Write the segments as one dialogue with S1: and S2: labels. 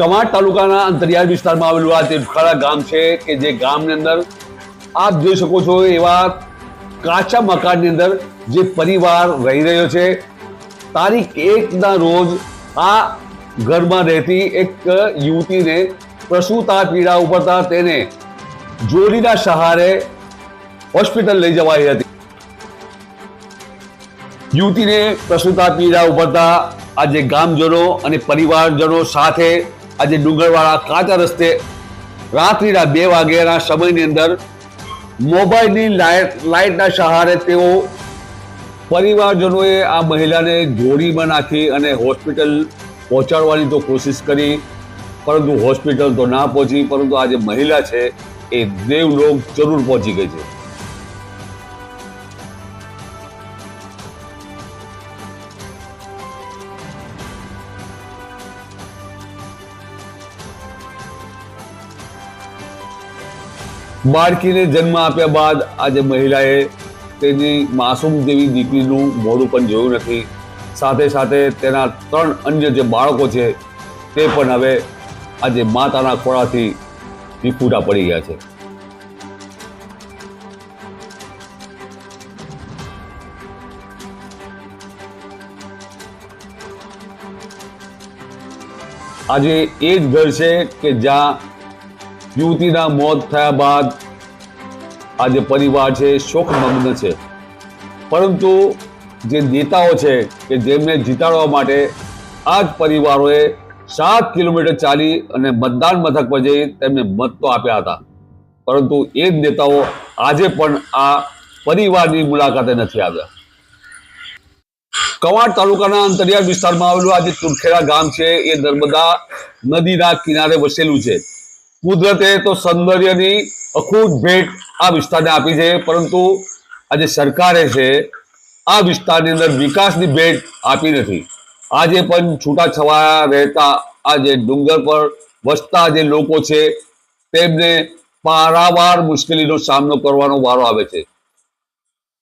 S1: કવાંટ તાલુકાના અંતરિયાળ વિસ્તારમાં આવેલું આ તેરખાડા ગામ છે કે જે ગામની અંદર આપ જોઈ શકો છો એવા કાચા મકાનની અંદર જે પરિવાર રહી રહ્યો છે. તારીખ એકના રોજ આ ઘરમાં રહેતી એક યુવતીને પ્રસૂતા પીડા ઉપરતા તેને જોડીના સહારે હોસ્પિટલ લઈ જવાઈ હતી. યુવતીને પ્રસૂતા પીડા ઉપરતા આજે ગામજનો અને પરિવારજનો સાથે આજે ડુંગરવાળા કાચા રસ્તે રાત્રિના બે વાગ્યાના સમયની અંદર મોબાઈલની લાઇટ લાઇટના સહારે તેઓ પરિવારજનોએ આ મહિલાને જોડીમાં નાખી અને હોસ્પિટલ પહોંચાડવાની તો કોશિશ કરી, પરંતુ હોસ્પિટલ તો ના પહોંચી, પરંતુ આ જે મહિલા છે, એ દેવલોક જરૂર પહોંચી ગઈ છે. બાળકીને જન્મ આપ્યા બાદ આજે મહિલાએ તેની માસૂમ જેવી દીકરીનું મોઢું પણ જોયું નથી. સાથે સાથે તેના ત્રણ અન્ય જે બાળકો છે, તે પણ હવે આજે માતાના ખોળાથી વિખૂટા પડી ગયા છે. આજે એ જ ઘર છે કે જ્યાં યુવતીના મોત થયા બાદ આજે પરિવાર છે, શોકમગ્ન છે. પરંતુ જે નેતાઓ છે કે જેમને જીતાડવા માટે આ જ પરિવારોએ સાત કિલોમીટર ચાલી અને મતદાન મથક પર જઈ તેમને મત તો આપ્યા હતા. પરંતુ એ જ નેતાઓ આજે પણ આ પરિવારની મુલાકાતે નથી આવ્યા. કવાડ તાલુકાના અંતરિયાળ વિસ્તારમાં આવેલું આ જે તુરખેડા ગામ છે. એ નર્મદા નદીના કિનારે વસેલું છે. કુદરતે તો સૌંદર્યની અખૂટ ભેટ આ વિસ્તારને આપી છે, પરંતુ આજે સરકારે છે, આ વિસ્તારની અંદર વિકાસની ભેટ આપી નથી. આજે પણ છૂટાછવાયા રહેતા આ જે ડુંગર પર વસતા જે લોકો છે, તેમને પારાવાર મુશ્કેલીનો સામનો કરવાનો વારો આવે છે.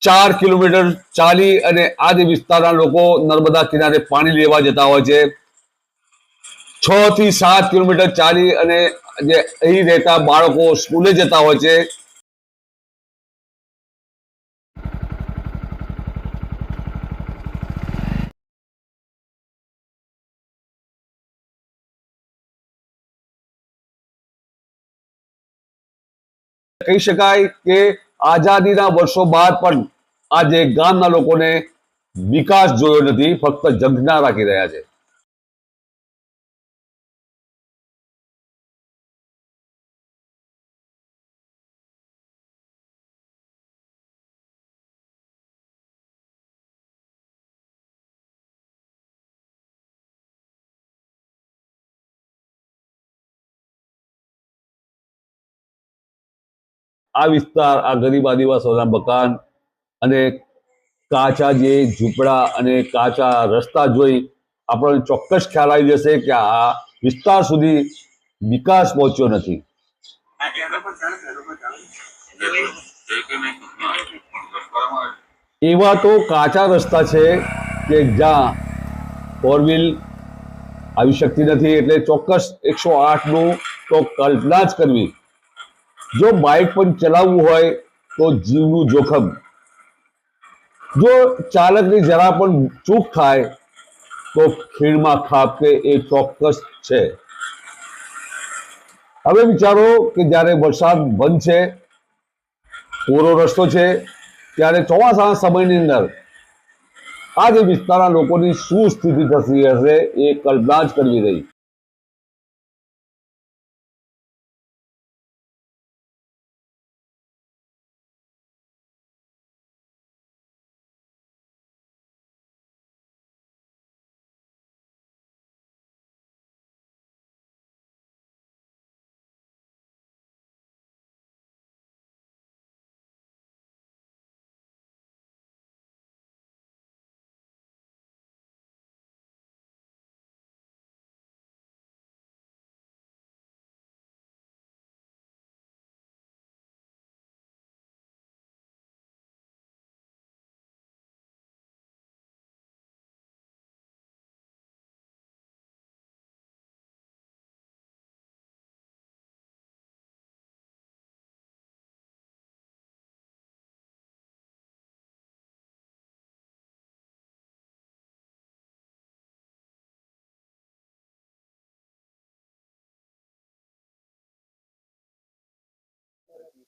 S1: ચાર કિલોમીટર ચાલી અને આ જે વિસ્તારના લોકો નર્મદા કિનારે પાણી લેવા જતા હોય છે છ થી સાત કિલોમીટર ચાલી અને જે અહીં રહેતા બાળકો સ્કૂલે જતા હોય છે. કહી શકાય કે આઝાદીના વર્ષો બાદ પણ આજે ગામના લોકોને વિકાસ જોયો નથી, ફક્ત ઝંખના રાખી રહ્યા છે. આ વિસ્તાર, આ ગરીબ આદિવાસીઓના મકાન અને કાચા જે ઝૂંપડા અને કાચા રસ્તા જોઈ આપણને ચોક્કસ ખ્યાલ આવી જશે કે આ વિસ્તાર સુધી વિકાસ પહોંચ્યો નથી. એવા તો કાચા રસ્તા છે કે જ્યાં ફોર વ્હીલ આવી શકતી નથી. એટલે ચોક્કસ એકસો આઠનું તો કલ્પના જ કરવી. જો બાઇક પણ ચલાવવું હોય તો જીવનું જોખમ. જો ચાલકની જરા પણ ચૂક થાય, તો ખીણમાં ખાપકે એ ચોક્કસ છે. હવે વિચારો કે જ્યારે વરસાદ બંધ છે કોરો રસ્તો છે, ત્યારે ચોમાસાના સમયની અંદર આ જે વિસ્તારના લોકોની શું સ્થિતિ થતી હશે એ કલ્પના જ કરવી રહી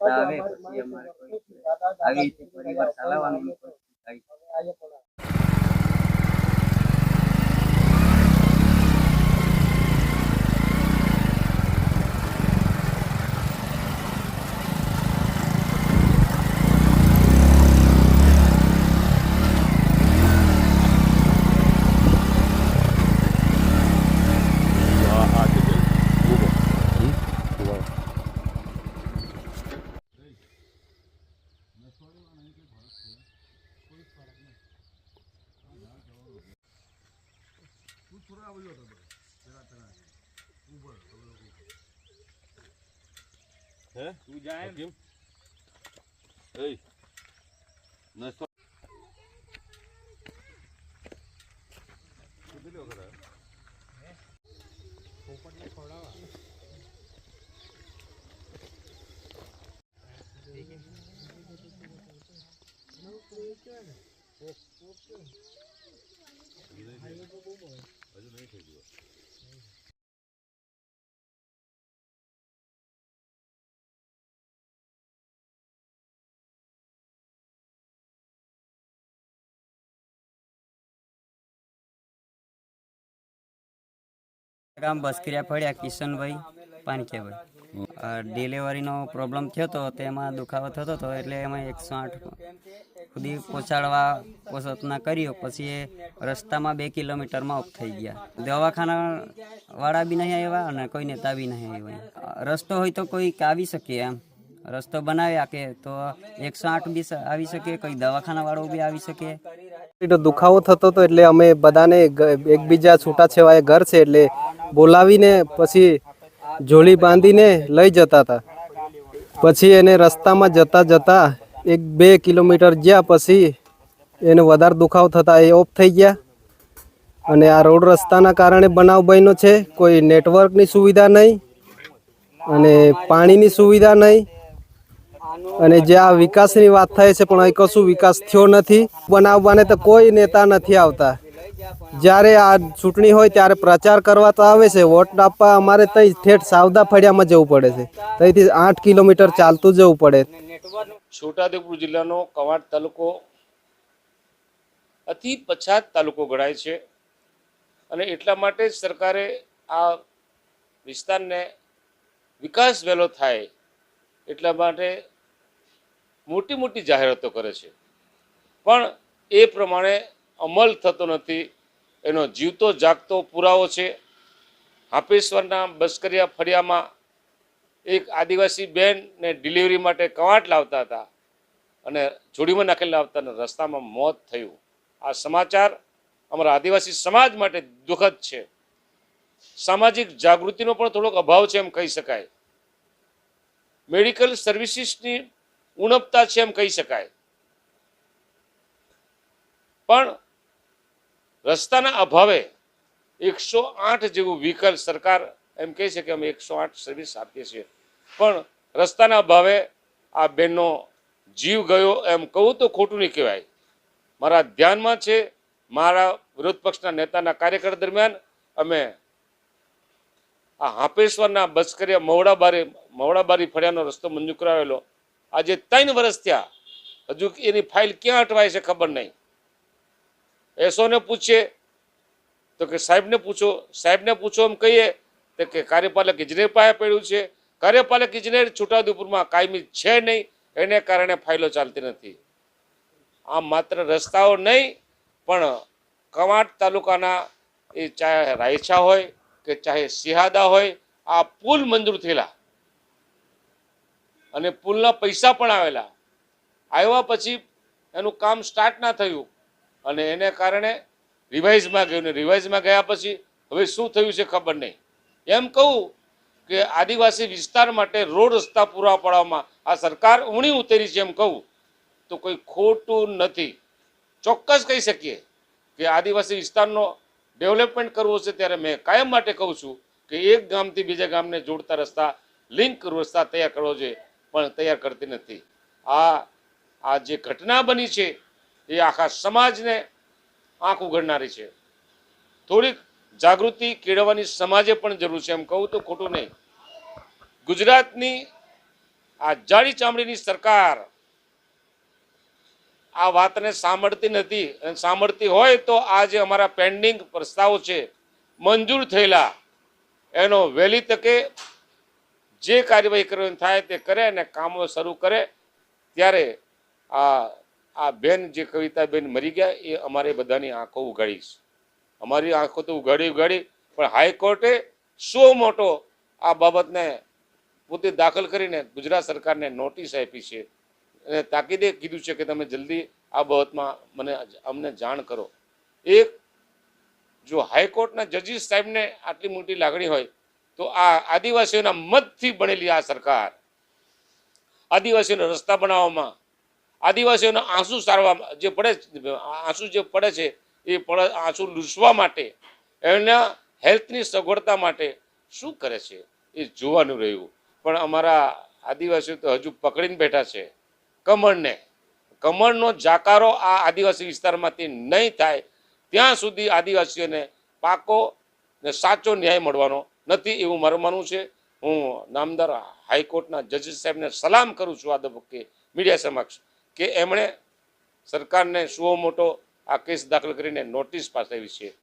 S2: પૈસા આવે પછી અમારે આવી રીતે પરિવાર ચલાવવાનું Hả? Chú
S3: giá em. Kiếm.
S1: Ê. Nói sao? Chú biết
S3: được rồi. Không có đi khỏi đâu à? Nó cứ chơi này. Ủa, ủa. Ở dưới này thấy được.
S2: ગામ બસકરિયા ફળ્યા, કિશનભાઈ પાનકેભાઈ ડિલિવરીનો પ્રોબ્લેમ થયો હતો તેમાં દુખાવો થતો હતો એટલે એમાં એકસો આઠ સુધી પહોંચાડવા પ્રયત્ન કર્યો. પછી એ રસ્તામાં બે કિલોમીટરમાં ઓફ થઈ ગયા. દવાખાના વાળા બી નહીં આવ્યા અને કોઈ નેતા બી નહીં આવ્યા. રસ્તો હોય તો કોઈ આવી શકે એમ. રસ્તો બનાવ્યા કે તો એકસો આઠ બી આવી શકે, કોઈ દવાખાના વાળો બી આવી શકે.
S4: દુખાવો થતો હતો એટલે અમે બધાને એકબીજા એકબીજા છૂટાછેવાયા ઘર છે એટલે બોલાવીને પછી જોડી બાંધીને લઈ જતા હતા. પછી એને રસ્તામાં જતા જતા એક બે કિલોમીટર ગયા પછી એને વધારે દુખાવ થતા એ ઓફ થઈ ગયા. અને આ રોડ રસ્તાના કારણે બનાવ બન્યો છે. કોઈ નેટવર્કની સુવિધા નહીં અને પાણીની સુવિધા નહીં. અને જે આ વિકાસની વાત થાય છે, પણ અહીં કશું વિકાસ થયો નથી. બનાવવાને તો કોઈ નેતા નથી આવતા. જ્યારે આ ચૂંટણી હોય ત્યારે પ્રચાર કરવા તો આવે છે, વોટ આપવા અમારે ત્યાં ઠેઠ સાવદા ફળિયામાં જવું પડે છે. ત્યાંથી આઠ કિલોમીટર ચાલતું જવું પડે.
S5: છોટાઉદેપુર જિલ્લાનો કવાંટ તાલુકો અતિ પછાત તાલુકો ગણાય છે અને એટલા માટે જ સરકારે આ વિસ્તારને વિકાસ વહેલો થાય એટલા માટે મોટી મોટી જાહેરાતો કરે છે. પણ એ પ્રમાણે અમલ થતો નથી. એનો જીવતો જાગતો પુરાવો છે. હાપેશ્વરના બસ્કરિયા ફળિયામાં એક આદિવાસી બેનને ડિલિવરી માટે કવાંટ લાવતા હતા અને જોડીમાં નાખેલ લાવતા અને રસ્તામાં મોત થયું. આ સમાચાર અમારા આદિવાસી સમાજ માટે દુઃખદ છે. સામાજિક જાગૃતિનો પણ થોડોક અભાવ છે એમ કહી શકાય. મેડિકલ સર્વિસીસની ઉણપતા છે એમ કહી શકાય. પણ રસ્તાના અભાવે એકસો આઠ જેવું વ્હીકલ સરકાર એમ કહે છે કે અમે એકસો આઠ સર્વિસ આપીએ છીએ. પણ રસ્તાના અભાવે આ બેનનો જીવ ગયો એમ કહું તો ખોટું નહીં કહેવાય. મારા ધ્યાનમાં છે, મારા વિરોધ પક્ષના નેતાના કાર્યકર દરમિયાન અમે આ હાપેશ્વરના બસકરિયા મવડાબારી મવડાબારી ફળિયાનો રસ્તો મંજૂર કરાવેલો. આજે ત્રણ વર્ષ થયા. હજુ એની ફાઇલ ક્યાં અટવાય છે ખબર નહીં. એસોને પૂછીએ તો કે સાહેબને પૂછો સાહેબને પૂછો એમ કહીએ, તો કે કાર્યપાલક ઇજનેર પાસે પડ્યું છે. કાર્યપાલક ઇજનેર છોટાઉદેપુરમાં કાયમી છે નહીં, એને કારણે ફાઇલો ચાલતી નથી. આમ માત્ર રસ્તાઓ નહીં, પણ કવાંટ તાલુકાના એ ચાહે રાયછા હોય કે ચાહે સિહાદા હોય, આ પુલ મંજૂર થયેલા. અને પુલના પૈસા પણ આવેલા. આવ્યા પછી એનું કામ સ્ટાર્ટ ના થયું. અને એને કારણે રિવાઇઝમાં ગયું ને રિવાઇઝમાં ગયા પછી હવે શું થયું છે ખબર નહીં. એમ કહું કે આદિવાસી વિસ્તાર માટે રોડ રસ્તા પૂરા પાડવામાં આ સરકાર ઊણી ઉતરી છે એમ કહું તો કોઈ ખોટું નથી. ચોક્કસ કહી શકીએ કે આદિવાસી વિસ્તારનો ડેવલપમેન્ટ કરવો છે ત્યારે મેં કાયમ માટે કહું છું કે એક ગામથી બીજા ગામને જોડતા રસ્તા, લિંક રસ્તા તૈયાર કરવો જોઈએ, પણ તૈયાર કરતી નથી. આ આ જે ઘટના બની છે એ આખા સમાજને આંખ ઉઘડનારી છે. થોડીક જાગૃતિ કેળવવાની સમાજે પણ જરૂર છે એમ કહું તો ખોટું નહીં. ગુજરાતની આ જાડી ચામડીની સરકાર આ વાતને સાંભળતી નથી અને સાંભળતી હોય તો આ જે અમારા પેન્ડિંગ પ્રસ્તાવો છે, મંજૂર થયેલા, એનો વહેલી તકે જે કાર્યવાહી કરવાની થાય તે કરે અને કામો શરૂ કરે, ત્યારે આ આ બેન જે કવિતાબેન મરી ગયા, એ અમારે બધાની આંખો ઉગાડીશ અમારી આંખો તો ઉગાડી ઉગાડી પણ હાઈકોર્ટે સો મોટો આ બાબતને પોતે દાખલ કરીને ગુજરાત સરકારને નોટિસ આપી છે. અને તાકીદે કીધું છે કે તમે જલ્દી આ બાબતમાં મને અમને જાણ કરો. એક, જો હાઈકોર્ટના જજીસ સાહેબને આટલી મોટી લાગણી હોય, તો આ આદિવાસીઓના મતથી બનેલી આ સરકાર. આદિવાસીઓના રસ્તા બનાવવામાં આદિવાસીઓના આંસુ સારવા જે પડે આંસુ જે પડે છે, એ પડે આંસુ લૂસવા માટે, એના હેલ્થની સગવડતા માટે શું કરે છે, એ જોવાનું રહ્યું. પણ અમારા આદિવાસીઓ તો હજુ પકડીને બેઠા છે. કમળને, કમળનો જાકારો આ આદિવાસી વિસ્તારમાંથી નહીં થાય, ત્યાં સુધી આદિવાસીઓને પાકો ને સાચો ન્યાય મળવાનો નથી એવું મારું માનવું છે. હું નામદાર હાઈકોર્ટના જજીસ સાહેબને સલામ કરું છું આ તબક્કે મીડિયા સમક્ષ. કે એમણે સરકારને સુઓ મોટો આ કેસ દાખલ કરીને નોટિસ પાઠવી છે.